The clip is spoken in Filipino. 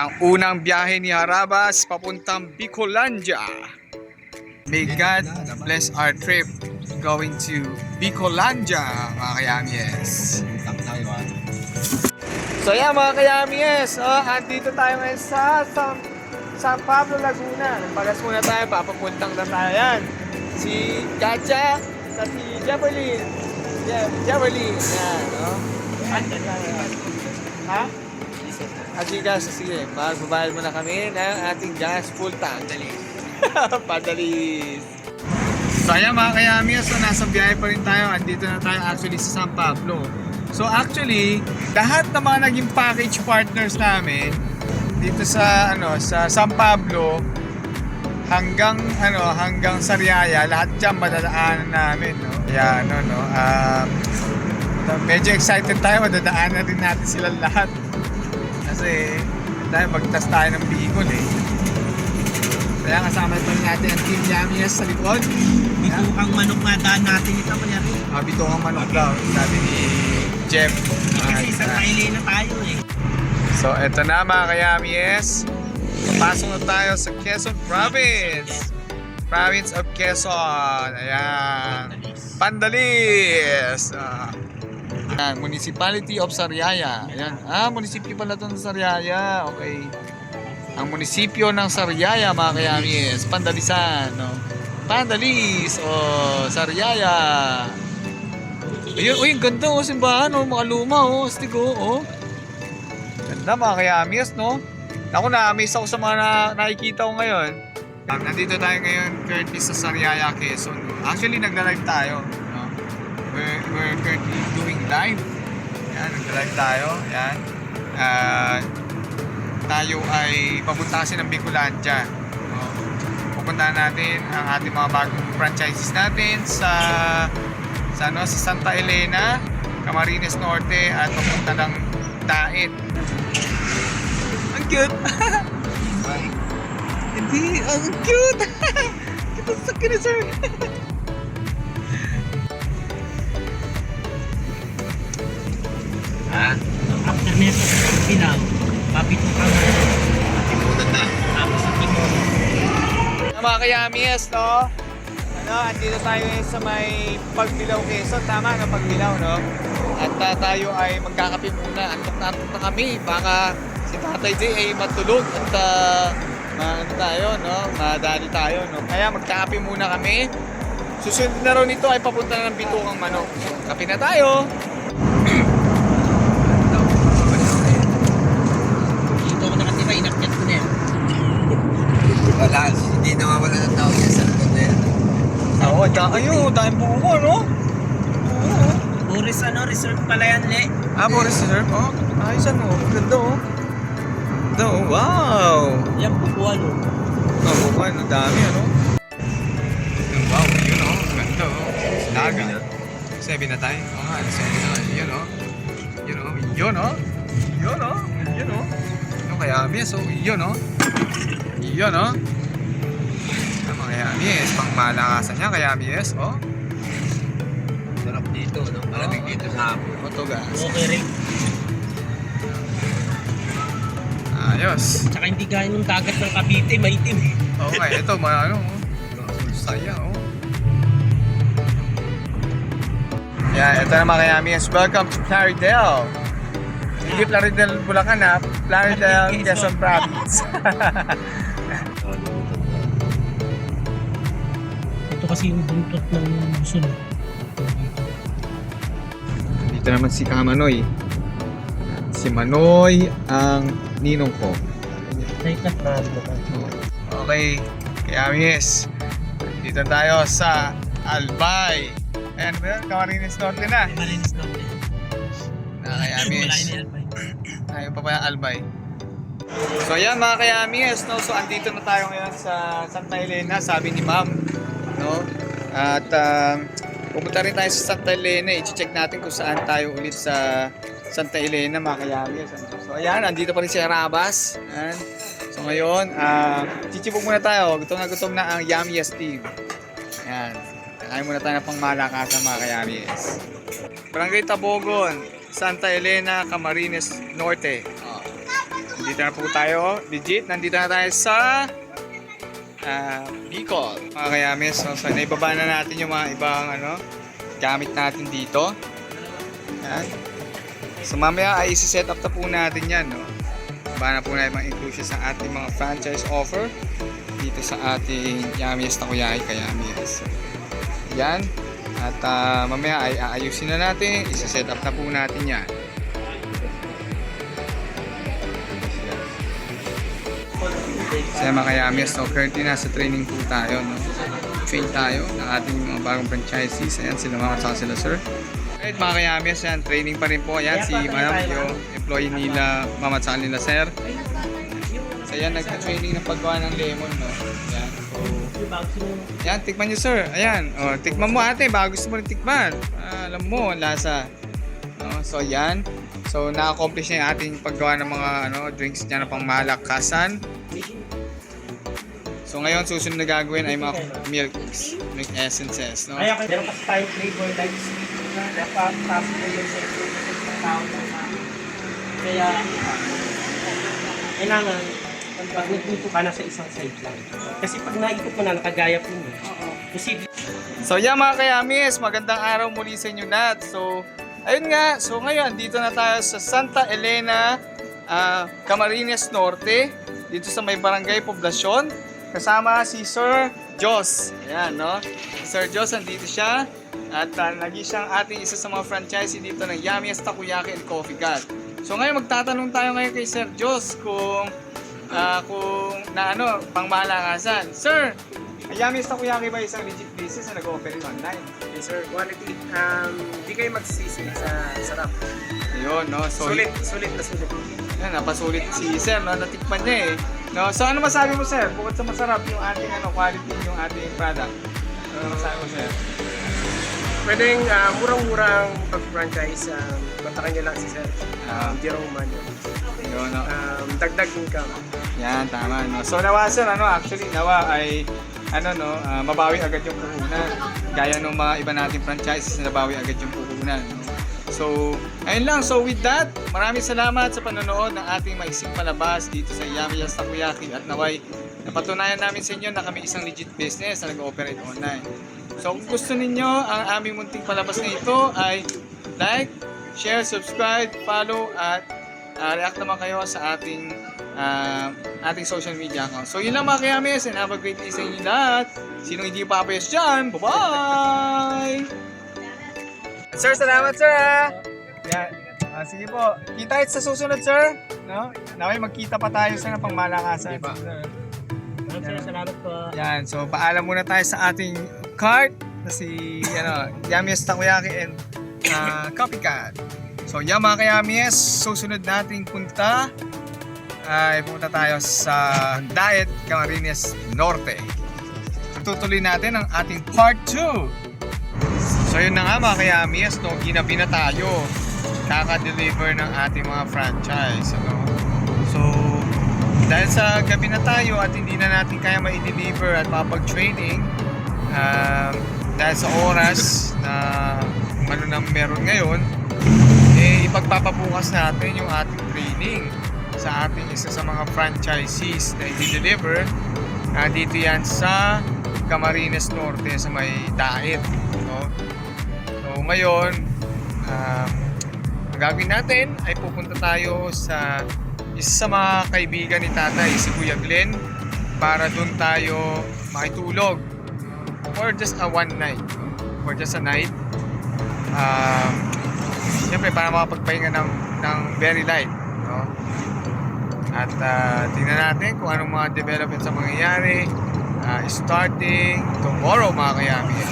Ang unang biyahe ni Harabas papuntang Bicolandia. May God bless our trip going to Bicolandia, mga kayamies. So yan mga kayamies, oh, andito tayo ngayon sa San, San Pablo, Laguna. Pagas muna tayo, papapuntang na tayo yan. Si Gacha, sa si Javelin. Yeah, Javelin, yan, no? Ha? Ati gas, sige, pagbabayad mo na kami ng ating gas full tank. Padali. Padali. So ayan mga kayami, so nasa biyahe pa rin tayo. Andito na tayo actually sa San Pablo. So actually, lahat ng mga naging package partners namin dito sa ano sa San Pablo hanggang ano hanggang Sariaya, lahat diyan madadaanan namin, no. Kaya ano no, um, medyo excited tayo, madadaanan din natin sila lahat. Kasi dahil magtas tayo ng Bicol eh. Kaya kasama pa rin natin ang Team Yamias sa likod. Bitukang manok nga daan natin ito kuya Rick. Uh, bitong manok daw, sabi ni Jeff. Kasi sa Ah, Thailand na tayo eh. so eto na mga kayamies. Pasok na tayo sa Quezon Province. Province of Quezon. Ayan. Pandalis. Ah. Ayan, Municipality of Sariaya. Ayan. Ah, munisipyo pala ito ng Sariaya. Okay. Ang munisipyo ng Sariaya, mga kayamis. Pandalisan. No? Pandalis. O, Sariaya. Ayun, uy, ganda oh, simbahan oh, mga luma oh, astig oh, oh. Ganda mga kayamis, no? Ako na-amaze ako sa mga na, nakikita ko ngayon. Nandito tayo ngayon currently sa Sariaya, Quezon. Actually, nagla-live tayo. We're, we're currently doing live. Yan, nagla-live tayo. Yan. Ah, tayo ay papunta ng Bicolandia. No? Pupuntahan natin ang ating mga bagong franchises natin sa sa ano sa Santa Elena, Camarines Norte at papunta ng Daet. Ang cute. Hindi, ang cute. Kita sa kina pabitukang Timunan na. tapos sa Timon. Mga kayamies, no? Ano, andito tayo sa may Pagbilaw Quezon. Tama, no? Pagbilaw, no? At ah, tayo ay magkakape muna. Antok na antok na kami. Baka si Tatay J ay matulog at uh, ano tayo, no? Madali tayo, no? Kaya magkakape muna kami. Susunod na raw nito ay papunta na ng Bitukang Manok. Kape na tayo! Dito ako nakatira, inakyat ko na yan. Wala, hindi nawawala ng tao yan sa likod na yan. Oo, da ayun, dahil buko, no? Boris ano, reserve pala yan, Le. Ah, Boris Sir, oh. Ayos ano, ganda oh. Ganda oh, wow! Yan, bukuan oh. Oh, buko, ang dami ano. Wow, yun oh, ganda oh. Daga. Seven na tayo. Oo nga, seven na. Yun oh. Yun oh, yun oh. Yun oh, yun oh. Yung kaya miss oh, yun oh. Yun oh. Kaya miss, pang malakasan niya kaya miss, oh. Sarap dito, no? Malamig dito sa hapon. Motogas. Okay rin. Ayos. Tsaka hindi gaya nung dagat ng Cavite, maitim eh. Oo nga, ito, mga ano, oh. Saya, oh. Yeah, ito naman kaya Mies. Welcome to Plaridel. Hindi Plaridel, Bulacan ha. Plaridel, Quezon Province. kasi yung buntot ng Luzon. Dito naman si Kamanoy. Si Manoy ang ninong ko. Teka, prado ka. Okay, kaya Mies. Dito tayo sa Albay. Ayan ba yun? Camarines Norte na. Na. Na Wala Mies. ni Albay. Ayaw pa pa yung Albay. So ayan mga kayamis, no? So andito na tayo ngayon sa Santa Elena, sabi ni ma'am. At um, pupunta rin tayo sa Santa Elena, i-check natin kung saan tayo ulit sa Santa Elena mga kayamis. So ayan, andito pa rin si Arabas. Ayan. So ngayon, uh, chichibog muna tayo. Gutom na gutom na ang Yamiest team. Ayan. Kakain muna tayo ng pangmalakasan mga kayamis. Barangay Tabogon, Santa Elena, Camarines Norte. Oh. Nandito na po tayo. Legit, nandito na tayo sa ah Bicol. Mga kayamis, so, so naibaba na natin yung mga ibang ano, gamit natin dito. Yan. So mamaya ay isi-set up na po natin yan. No? Baba na po natin mga inclusion sa ating mga franchise offer dito sa ating Yami's Takoyaki Kayamis. Yan. At ah, mamaya ay aayusin na natin. Isa-set up na po natin yan. Sa mga kayamis, no, currently nasa training po tayo. No? Train tayo ng ating mga bagong franchisees. Ayan, sila mama at sila sir. Alright mga kayamis, yan, training pa rin po. Ayan, si madam, yung employee nila, mama at nila sir. So yan, nagka-training ng paggawa ng lemon. No? Yan, so yan, tikman nyo sir. Ayan, o, tikman mo ate, bago gusto mo rin tikman. Ah, alam mo, ang lasa. No? So yan. So na-accomplish na yung ating paggawa ng mga ano, drinks niya na pang malakasan. So ngayon, susunod na gagawin ay mga milks, milk essences. No? Kaya meron kasi tayong flavor like sweet na napapasok yun sa improvement ng tao amin. Kaya, kailangan, pag nagluto ka na sa isang side lang. Kasi pag naikot mo na, nakagaya po yun. Posible So yan mga kayamis, magandang araw muli sa inyo lahat. So, ayun nga, so ngayon, dito na tayo sa Santa Elena, ah, Camarines Norte, dito sa may barangay Poblacion. Kasama si Sir Jos. Ayan, no? Si Sir Jos, andito siya. At uh, naging siyang ating isa sa mga franchisee dito ng Yami's Takoyaki and Coffee Cat. So ngayon, magtatanong tayo ngayon kay Sir Jos kung ah, kung na ano, pangmalakasan. Sir, Yami's Takoyaki ba isang legit business na nag-operate online? Yes sir, quality. Um, di kayo magsisisi sa sarap. Ayun, no? So, Sulit, sulit na sulit. Yan, napasulit si Sir, no? Natikman niya eh. No? So, ano masabi mo, Sir? Bukod sa masarap yung ating ano, quality yung ating product. Ano masabi mo, Sir? Pwedeng ah, murang-murang pag-franchise, um, kontakin niyo lang si sir. Ah. Um, Jerome Manyo. Yun, no? Um, dagdag income. Yan, tama, no? So, nawa, Sir, ano, actually, nawa ay, ano, no, ah, mabawi agad yung puhunan. Gaya ng mga iba nating franchises na nabawi agad yung puhunan. no? So, ayun lang. So, with that, maraming salamat sa panonood ng ating maiksing palabas dito sa Yamiya's Takoyaki at naway napatunayan namin sa inyo na kami isang legit business na nag-ooperate online. So, kung gusto ninyo ang aming munting palabas na ito ay like, share, subscribe, follow at ah, react naman kayo sa ating ah, ating social media account. So, yun lang mga kayamis and have a great day sa inyo lahat. Sinong hindi papayos dyan, bye-bye! Sir, salamat sir ha! Yan. Ah, sige po. Kita sa susunod sir. No? Naway magkita pa tayo sa pang malakasan. Di ba? Sir. Sir, salamat po. Yan, so paalam muna tayo sa ating cart na si ano, Yami's Takoyaki and uh, Copycat. So yan mga kayamies, susunod nating punta ay punta tayo sa Diet Camarines Norte. Tutuloy natin ang ating part 2. So yun na nga mga kayamies, no, ginabi na tayo. Kaka-deliver ng ating mga franchise. Ano? So, dahil sa gabi na tayo at hindi na natin kaya ma-deliver at makapag-training um, dahil sa oras na ano na meron ngayon eh ipagpapabukas natin yung ating training sa ating isa sa mga franchisees na i-deliver Ah, dito yan sa Camarines Norte sa may so ngayon um, ang gagawin natin ay pupunta tayo sa isa sa mga kaibigan ni tatay, si Kuya Glenn, para doon tayo makitulog for just a one night. For just a night. Um, Siyempre, para makapagpahinga ng, ng very light. No? At uh, tingnan natin kung anong mga developments ang mangyayari uh, starting tomorrow mga kayamis.